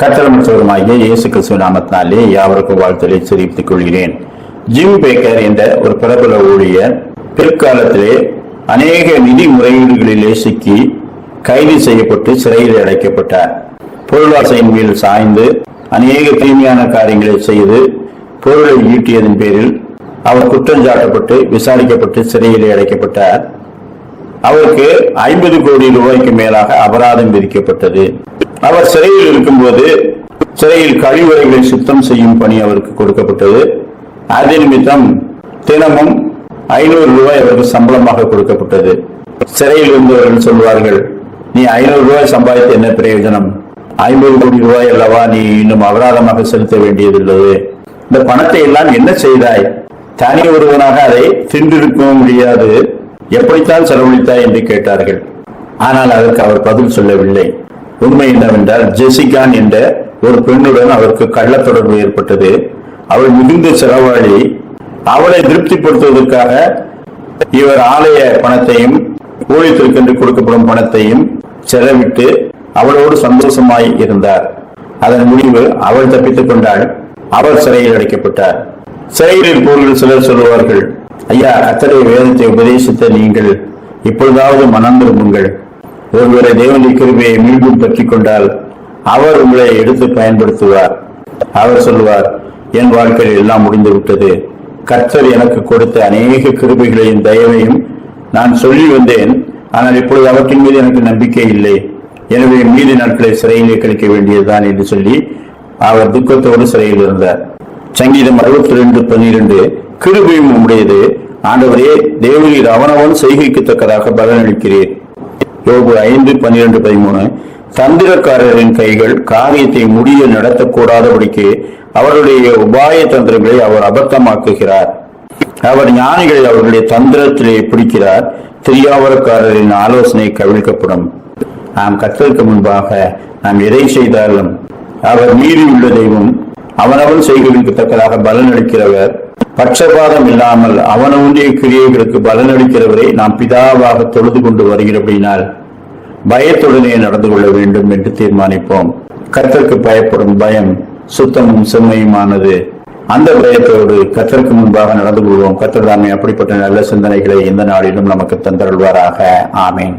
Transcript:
கட்டளமற்றவருமாகிய இயேசு கிறிஸ்துவ நாமத்தினாலே யாவருக்கும் வாழ்த்தலை தெரிவித்துக் கொள்கிறேன். ஜிம் பேக்கர் என்ற ஒரு பிரபல ஊழியர் பிற்காலத்திலே அநேக நிதி முறையீடுகளிலே சிக்கி கைது செய்யப்பட்டு சிறையில் அடைக்கப்பட்டார். பொருளாசையின் மேல் சாய்ந்து அநேக தீமையான காரியங்களை செய்து பொருளை ஈட்டியதன் பேரில் அவர் குற்றஞ்சாட்டப்பட்டு விசாரிக்கப்பட்டு சிறையிலே அடைக்கப்பட்டார். அவருக்கு ஐம்பது கோடி ரூபாய்க்கு மேலாக அபராதம் விதிக்கப்பட்டது. அவர் சிறையில் இருக்கும்போது சிறையில் கழிவுறைகளை சுத்தம் செய்யும் பணி அவருக்கு கொடுக்கப்பட்டது. அது நிமித்தம் தினமும் ஐநூறு ரூபாய் அவருக்கு சம்பளமாக கொடுக்கப்பட்டது. சிறையில் இருந்தவர்கள் சொல்வார்கள் நீ ஐநூறு ரூபாய் சம்பாதித்து என்ன பிரயோஜனம்? ஐம்பது கோடி ரூபாய் அல்லவா? நீ இன்னும் அபராதமாக செலுத்த வேண்டியதுள்ளது இந்த பணத்தை எல்லாம் என்ன செய்தாய்? தனி ஒருவனாக அதை தின்றிருக்கவும் முடியாது. எப்படித்தான் செலவழித்தாய் என்று கேட்டார்கள். ஆனால் அதற்கு அவர் பதில் சொல்லவில்லை. உண்மை என்னவென்றால் ஜெசிகான் என்ற ஒரு பெண்ணுடன் அவருக்கு கள்ள தொடர்பு ஏற்பட்டது. அவள் மிகுந்த செலவாளி. அவளை திருப்திப்படுத்துவதற்காக இவர் ஆலய பணத்தையும் ஊழியத்திற்கென்று கொடுக்கப்படும் பணத்தையும் செலவிட்டு அவளோடு சந்தோஷமாய் இருந்தார். அதன் முடிவு அவள் தப்பித்துக் கொண்டாள். அவர் சிறையில் அடைக்கப்பட்டார். சிறையில் இருப்பவர்கள் சிலர் சொல்லுவார்கள் ஐயா கத்தரை வேதத்தை உபதேசித்த நீங்கள் இப்பொழுதாவது மனம் திரும்புங்கள். ஒருவரை தேவனுடைய கிருபையை மீண்டும் பற்றி கொண்டால் அவர் உங்களை எடுத்து பயன்படுத்துவார். அவர் சொல்லுவார் என் வாழ்க்கையில் எல்லாம் முடிந்து விட்டது கர்த்தர் எனக்கு கொடுத்த அநேக கிருபைகளையும் தயவையும் நான் சொல்லி வந்தேன். ஆனால் இப்பொழுது அவற்றின் மீது எனக்கு நம்பிக்கை இல்லை. எனவே மீதி நாட்களை சிறையிலே கழிக்க வேண்டியதுதான் என்று சொல்லி அவர் துக்கத்தோடு சிறையில் இருந்தார். சங்கீதம் அறுபத்தி ரெண்டு பன்னிரண்டு கிருபையும் உடையது ஆண்டவரே தேவரீர் அவனவன் செய்கைக்கு தக்கதாக பலனளிக்கிறேன் யோபு ஐந்து பன்னிரண்டு பதிமூணு தந்திரக்காரரின் கைகள் காரியத்தை முடிய நடத்தக்கூடாதபடிக்கு அவருடைய உபாய தந்திரங்களை அவர் அபத்தமாக்குகிறார். அவர் ஞானிகளை அவர்களுடைய தந்திரத்திலே பிடிக்கிறார். திரியாவரக்காரரின் ஆலோசனை கவிழ்க்கப்படும். நாம் கத்தருக்கு முன்பாக நாம் எதை செய்தாலும் அவர் மீறி உள்ள தெய்வம் அவனவன் செய்களுக்கு தக்கதாக பலனளிக்கிறவர். பட்சபாதம் இல்லாமல் அவனவனுடைய கிரியைகளுக்கு பலனளிக்கிறவரை நாம் பிதாவாக தொழுது கொண்டு வருகிறபடினால் பயத்துடனே நடந்து கொள்ள வேண்டும் என்று தீர்மானிப்போம். கர்த்தருக்கு பயப்படும் பயம் சுத்தமும் செம்மையுமானது. அந்த பயத்தோடு கர்த்தருக்கு முன்பாக நடந்து கொள்வோம். கத்தர் தாமே அப்படிப்பட்ட நல்ல சிந்தனைகளை இந்த நாளிலும் நமக்கு தந்தருள்வாராக. ஆமேன்.